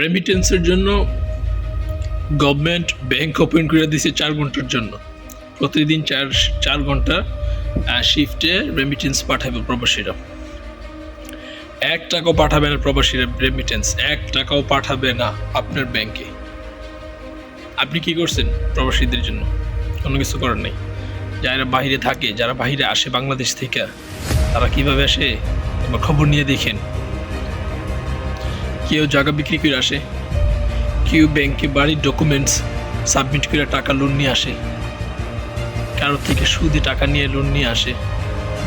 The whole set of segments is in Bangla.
রেমিটেন্সের জন্য গভর্নমেন্ট ব্যাংক ওপেন করে দিয়েছে চার ঘণ্টার জন্য। প্রতিদিন চার চার ঘণ্টা শিফটে রেমিটেন্স পাঠাবে প্রবাসীরা। এক টাকাও পাঠাবে না প্রবাসীরা রেমিটেন্স এক টাকাও পাঠাবে না আপনার ব্যাংকে আপনি কি করছেন প্রবাসীদের জন্য? কোনো কিছু করার নেই। যারা বাইরে থাকে, যারা বাইরে আসে বাংলাদেশ থেকে, তারা কীভাবে আসে? তোমার খবর নিয়ে দেখেন। কেউ জায়গা বিক্রি করে আসে, কেউ ব্যাংকে বাড়ির ডকুমেন্টস সাবমিট করে টাকা লোন নিয়ে আসে। কারোর থেকে সুদে টাকা নিয়ে লোন নিয়ে আসে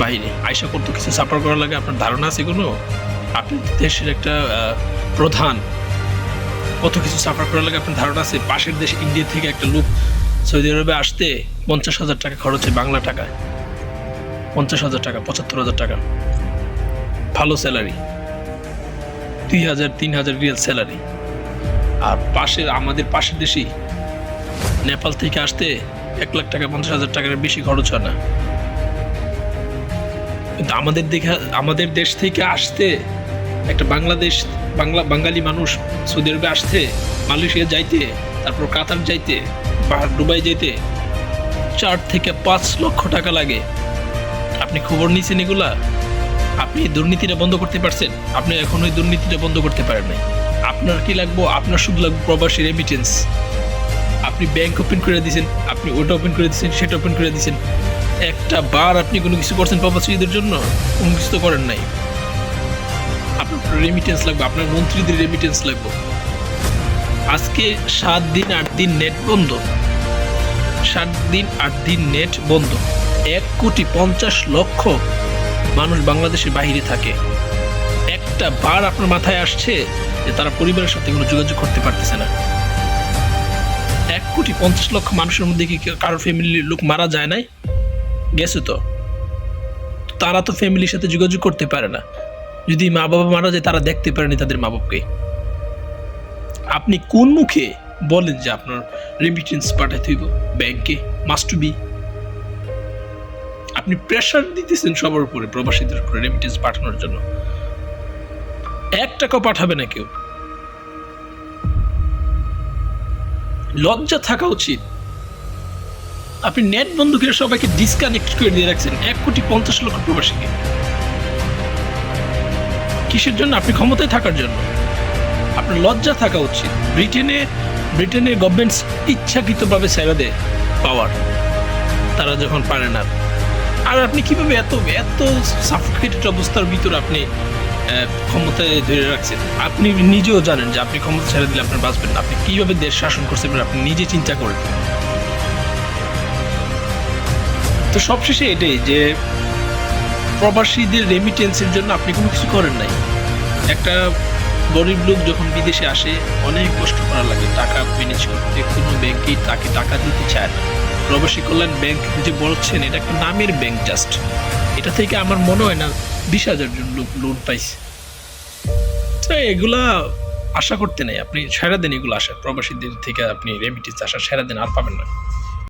বাইরে। আয়সা করতে কিছু সাফার করা লাগে, আপনার ধারণা আছে কোনো? আপনি দেশের একটা প্রধান। কত কিছু সাফার করা লাগে, আপনার ধারণা আছে? পাশের দেশ ইন্ডিয়া থেকে একটা লোক সৌদি আরবে আসতে পঞ্চাশ হাজার টাকা খরচ হয় বাংলা টাকায়। পঞ্চাশ হাজার টাকা, পঁচাত্তর হাজার টাকা। ভালো স্যালারি দুই হাজার, তিন হাজার রিয়াল স্যালারি আর পাশের, আমাদের পাশের দেশই নেপাল থেকে আসতে এক লাখ টাকা, পঞ্চাশ হাজার টাকার বেশি খরচ হয় না। কিন্তু আমাদের দেখে, আমাদের দেশ থেকে আসতে একটা বাংলাদেশ, বাংলা, বাঙালি মানুষ সৌদি আরবে আসতে, মালয়েশিয়া যাইতে, তারপর কাতার যাইতে, বা দুবাই যেতে চার থেকে পাঁচ লক্ষ টাকা লাগে। আপনি খবর নিয়েছেন এগুলা? আপনি দুর্নীতিটা বন্ধ করতে পারছেন? আপনি এখন ওই দুর্নীতিটা বন্ধ করতে পারেন নাই। আপনার কি লাগবো? আপনার শুধু লাগবে প্রবাসী রেমিটেন্স আপনি ব্যাংক ওপেন করে দিয়েছেন, আপনি ওটা ওপেন করে দিয়েছেন, সেটা ওপেন করে দিয়েছেন। একটা বার আপনি কোনো কিছু করছেন প্রবাসীদের জন্য, কোনো কিছু তো করেন নাই। আপনার রেমিটেন্স লাগবে, আপনার মন্ত্রীদের রেমিটেন্স লাগবে। আজকে সাত দিন আট দিন নেট বন্ধ। সাত দিন আট দিন নেট বন্ধ। এক কোটি পঞ্চাশ লক্ষ মানুষ বাংলাদেশের বাইরে থাকে। একটা বার আপনার মাথায় আসছে যে তারা পরিবারের সাথে কোনো যোগাযোগ করতে পারতেছে না। এক কোটি পঞ্চাশ লক্ষ মানুষের মধ্যে কি কারোর ফ্যামিলির লোক মারা যায় নাই? গেছে তো। তারা তো ফ্যামিলির সাথে যোগাযোগ করতে পারে না। যদি মা বাবা মারা যায়, তারা দেখতে পারেনি তাদের মা বাবাকে আপনি কোন মুখে বলেন যে আপনার রেমিটেন্স পাঠাইতে হইব? ব্যাংকে? মাস্ট বি আপনি প্রেশার দিতেছেন সবার উপরে, প্রবাসীদের উপরে রেমিটেন্স পাঠানোর জন্য। এক টাকাও পাঠাবে না কেউ। লজ্জা থাকা উচিত। আপনি নেট বন্ধ করে সবাইকে ডিসকানেক্ট করে দিয়ে রাখছেন এক কোটি পঞ্চাশ লক্ষ প্রবাসীকে। কিসের জন্য? আপনি ক্ষমতায় থাকার জন্য। আপনার লজ্জা থাকা উচিত। ব্রিটেনে ব্রিটেনের গভর্নমেন্ট ইচ্ছাকৃতভাবে ছেড়ে দেয় পাওয়ার তারা যখন পারে না। আর আপনি কীভাবে এত এত সাফোকেটেড অবস্থার ভিতরে আপনি ক্ষমতায় ধরে রাখছেন? আপনি নিজেও জানেন যে আপনি ক্ষমতা ছেড়ে দিলে আপনার বাঁচবেন না। আপনি কীভাবে দেশ শাসন করছেন আপনি নিজে চিন্তা করেন তো সবশেষে এটাই যে, প্রবাসীদের রেমিটেন্সের জন্য আপনি কোনো কিছু করেন নাই। একটা গরিব লোক যখন বিদেশে আসে, অনেক কষ্ট করা লাগে। টাকা ম্যানেজ করতে কোনো ব্যাংকেই তাকে টাকা দিতে চায় না। প্রবাসী কল্যাণ ব্যাংক যে বলছেন এটা একটা নামের ব্যাংক জাস্ট এটা থেকে আমার মনে হয় না বিশ হাজার জন লোক লোন পাইছে। এগুলা আশা করতে নেই। আপনি সারাদিন দেন এগুলো আসেন প্রবাসীদের থেকে আপনি রেমিটেন্স আসা সেরা দেন, আর পাবেন না।